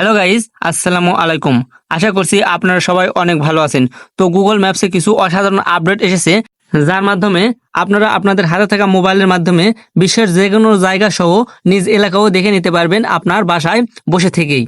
Hello guys আসসালামু আলাইকুম। আশা করছি আপনারা সবাই অনেক ভালো আছেন। তো গুগল ম্যাপসে কিছু অসাধারণ আপডেট এসেছে, যার মাধ্যমে আপনারা আপনাদের হাতে থাকা মোবাইলের মাধ্যমে বিশ্বের যে কোনো জায়গা সহ নিজ এলাকাও দেখে নিতে পারবেন আপনার বাসায় বসে থেকেই।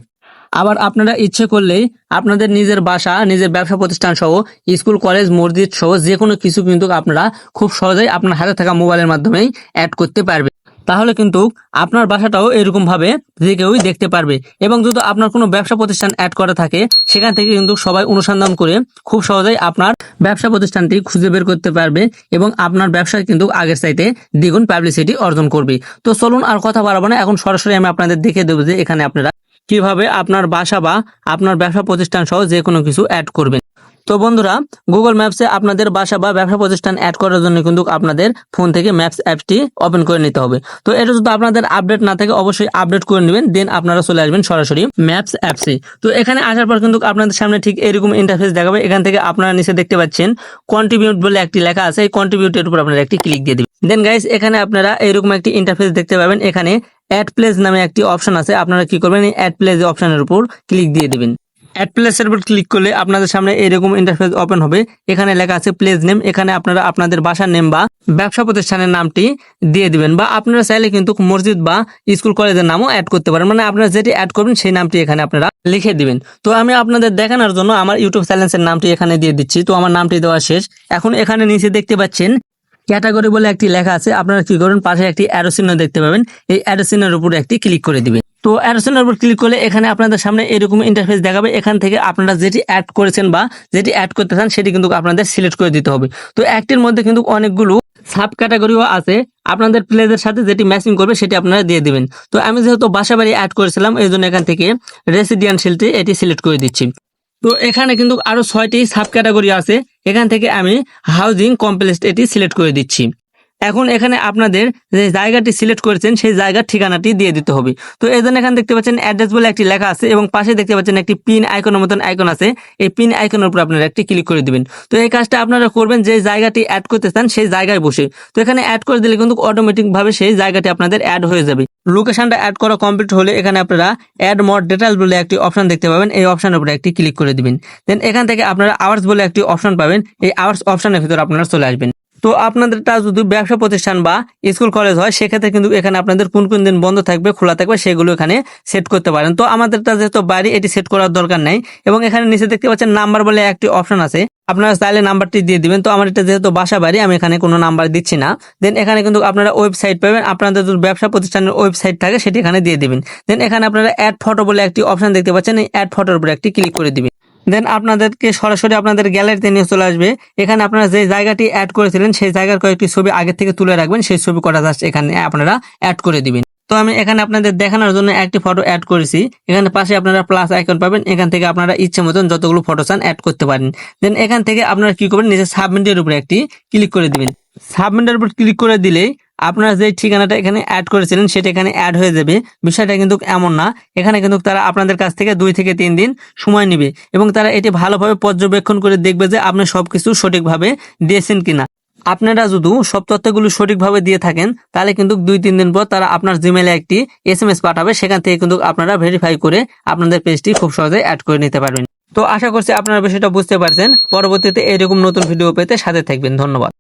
আবার আপনারা ইচ্ছে করলেই আপনাদের নিজের বাসা, নিজের ব্যবসা প্রতিষ্ঠান সহ স্কুল, কলেজ, মসজিদ সহ যে কোনো কিছু কিন্তু আপনারা খুব সহজেই আপনার হাতে থাকা মোবাইলের মাধ্যমেই অ্যাড করতে পারবেন। তাহলে কিন্তু আপনার বাসাটাও এরকম ভাবে যে কেউই দেখতে পারবে। এবং যদি আপনার কোনো ব্যবসা প্রতিষ্ঠান অ্যাড করা থাকে, সেখান থেকে কিন্তু সবাই অনুসন্ধান করে খুব সহজেই আপনার ব্যবসা প্রতিষ্ঠানটি খুঁজে বের করতে পারবে এবং আপনার ব্যবসায় কিন্তু আগের চাইতে দ্বিগুণ পাবলিসিটি অর্জন করবে। তো চলুন আর কথা বাড়াবো না, এখন সরাসরি আমি আপনাদের দেখে দেবো যে এখানে আপনারা কীভাবে আপনার বাসা বা আপনার ব্যবসা প্রতিষ্ঠান সহ যে কোনো কিছু অ্যাড করবেন। তো বন্ধুরা গুগল ম্যাপসে আপনাদের বাসা বা ব্যবসা প্রতিষ্ঠান অ্যাড করার জন্য কিন্তু আপনাদের ফোন থেকে ম্যাপস অ্যাপটি ওপেন করে নিতে হবে। তো এটা যদি আপনাদের আপডেট না থাকে, অবশ্যই আপডেট করে নেবেন দেন আপনারা চলে আসবেন সরাসরি ম্যাপস অ্যাপসে তো এখানে আসার পর কিন্তু আপনাদের সামনে ঠিক এরকম ইন্টারফেস দেখাবে। এখান থেকে আপনারা নিচে দেখতে পাচ্ছেন কন্ট্রিবিউট বলে একটি লেখা আছে। এই কন্ট্রিবিউটের উপর আপনারা একটি ক্লিক দিয়ে দিবেন। দেন গাইস এখানে আপনারা এরকম একটি ইন্টারফেস দেখতে পাবেন। এখানে অ্যাড প্লেস নামে একটি অপশন আছে। আপনারা কি করবেন? এই অ্যাড প্লেস অপশনের উপর ক্লিক দিয়ে দিবেন। অ্যাড প্লেসের উপর ক্লিক করলে আপনাদের সামনে এরকম ইন্টারফেস ওপেন হবে। এখানে লেখা আছে প্লেস নেম এখানে আপনারা আপনাদের বাসার নেম বা ব্যবসা প্রতিষ্ঠানের নামটি দিয়ে দিবেন বা আপনারা চাইলে কিন্তু মসজিদ বা স্কুল কলেজের নামও অ্যাড করতে পারেন। মানে আপনারা যেটি অ্যাড করবেন সেই নামটি এখানে আপনারা লিখে দিবেন। তো আমি আপনাদের দেখানোর জন্য আমার ইউটিউব চ্যানেলের নামটি এখানে দিয়ে দিচ্ছি। তো আমার নামটি দেওয়া শেষ। এখন এখানে নিচে দেখতে পাচ্ছেন ক্যাটাগরি বলে একটি লেখা আছে। আপনারা কি করবেন? পাশে একটি অ্যারো চিহ্ন দেখতে পাবেন। এই অ্যারো চিহ্নের উপরে একটি ক্লিক করে দিবেন। তো অ্যারো চিহ্নের উপর ক্লিক করলে এখানে আপনাদের সামনে এরকম ইন্টারফেস দেখাবে। এখান থেকে আপনারা যেটি অ্যাড করেছেন বা যেটি অ্যাড করতে চান, সেটি কিন্তু আপনাদের সিলেক্ট করে দিতে হবে। তো একটির মধ্যে কিন্তু অনেকগুলো সাব ক্যাটাগরিও আছে। আপনাদের প্লেজের সাথে যেটি ম্যাচিং করবে, সেটি আপনারা দিয়ে দিবেন। তো আমি যেহেতু বাসা বাড়ি অ্যাড করেছিলাম এই জন্য এখান থেকে রেসিডেন্সিয়ালটি এটি সিলেক্ট করে দিচ্ছি। তো এখানে কিন্তু আরও ছয়টি সাব ক্যাটাগরি আছে। এখান থেকে আমি হাউজিং কমপ্লেক্স এটি সিলেক্ট করে দিচ্ছি। এখন এখানে আপনাদের যে জায়গাটি সিলেক্ট করেছেন, সেই জায়গার ঠিকানাটি দিয়ে দিতে হবে। তো এই জন্য এখানে দেখতে পাচ্ছেন অ্যাড্রেস বলে একটি লেখা আছে এবং পাশে দেখতে পাচ্ছেন একটি পিন আইকনের মতন আইকন আছে। এই পিন আইকনের উপর আপনারা একটি ক্লিক করে দিবেন। তো এই কাজটা আপনারা করবেন যে জায়গাটি অ্যাড করতে চান, সেই জায়গায় বসে। তো এখানে অ্যাড করে দিলে কিন্তু অটোমেটিক ভাবে সেই জায়গাটি আপনাদের অ্যাড হয়ে যাবে। লোকেশনটা অ্যাড করা কমপ্লিট হলে এখানে আপনারা অ্যাড মোর ডিটেলস বলে একটি অপশন দেখতে পাবেন। এই অপশনের উপরে একটি ক্লিক করে দিবেন। দেন এখান থেকে আপনারা আওয়ার্স বলে একটি অপশন পাবেন। এই আওয়ার্স অপশনের ভিতরে আপনারা চলে আসবেন। তো আপনাদেরটা যদি ব্যবসা প্রতিষ্ঠান বা স্কুল, কলেজ হয়, সেক্ষেত্রে কিন্তু এখানে আপনাদের কোন কোন দিন বন্ধ থাকবে, খোলা থাকবে, সেগুলো এখানে সেট করতে পারেন। তো আমাদেরটা যেহেতু বাড়ি এটি সেট করার দরকার নেই এবং এখানে নিচে দেখতে পাচ্ছেন নাম্বার বলে একটি অপশন আছে। আপনারা চাইলে নাম্বারটি দিয়ে দিবেন। তো আমার এটা যেহেতু বাসা বাড়ি, আমি এখানে কোনো নাম্বার দিচ্ছি না। দেন এখানে কিন্তু আপনারা ওয়েবসাইট পাবেন। আপনাদের যদি ব্যবসা প্রতিষ্ঠানের ওয়েবসাইট থাকে, সেটি এখানে দিয়ে দিবেন। দেন এখানে আপনারা অ্যাড ফটো বলে একটি অপশন দেখতে পাচ্ছেন। এই অ্যাড ফটোর উপরে একটি ক্লিক করে দিবেন। দেন আপনাদেরকে সরাসরি আপনাদের গ্যালারিতে নিয়ে চলে আসবে। এখানে আপনারা যে জায়গাটি অ্যাড করেছিলেন, সেই জায়গার কয়েকটি ছবি আগে থেকে তুলে রাখবেন। সেই ছবি কটা জাস্ট এখানে আপনারা অ্যাড করে দিবেন। তো আমি এখানে আপনাদের দেখানোর জন্য একটি ফটো অ্যাড করেছি। এখানে পাশে আপনারা প্লাস আইকন পাবেন। এখান থেকে আপনারা ইচ্ছে মতন যতগুলো ফটো চান অ্যাড করতে পারেন। দেন এখান থেকে আপনারা কি করবেন? নিজের সাবমিটের উপরে একটি ক্লিক করে দিবেন। সাবমিটের উপর ক্লিক করে দিলেই আপনারা যে ঠিকানাটা এখানে অ্যাড করেছিলেন সেটা এখানে অ্যাড হয়ে যাবে। বিষয়টা কিন্তু এমন না। এখানে কিন্তু তারা আপনাদের কাছ থেকে দুই থেকে তিন দিন সময় নেবে এবং তারা এটি ভালোভাবে পর্যবেক্ষণ করে দেখবে যে আপনি সবকিছু সঠিকভাবে দিয়েছেন কিনা। আপনারা যদি সব তথ্যগুলো সঠিকভাবে দিয়ে থাকেন, তাহলে কিন্তু দুই তিন দিন পর তারা আপনার জিমেলে একটি এস এম এস পাঠাবে। সেখান থেকে কিন্তু আপনারা ভেরিফাই করে আপনাদের পেজটি খুব সহজে অ্যাড করে নিতে পারবেন। তো আশা করছি আপনারা বিষয়টা বুঝতে পারছেন। পরবর্তীতে এরকম নতুন ভিডিও পেতে সাথে থাকবেন। ধন্যবাদ।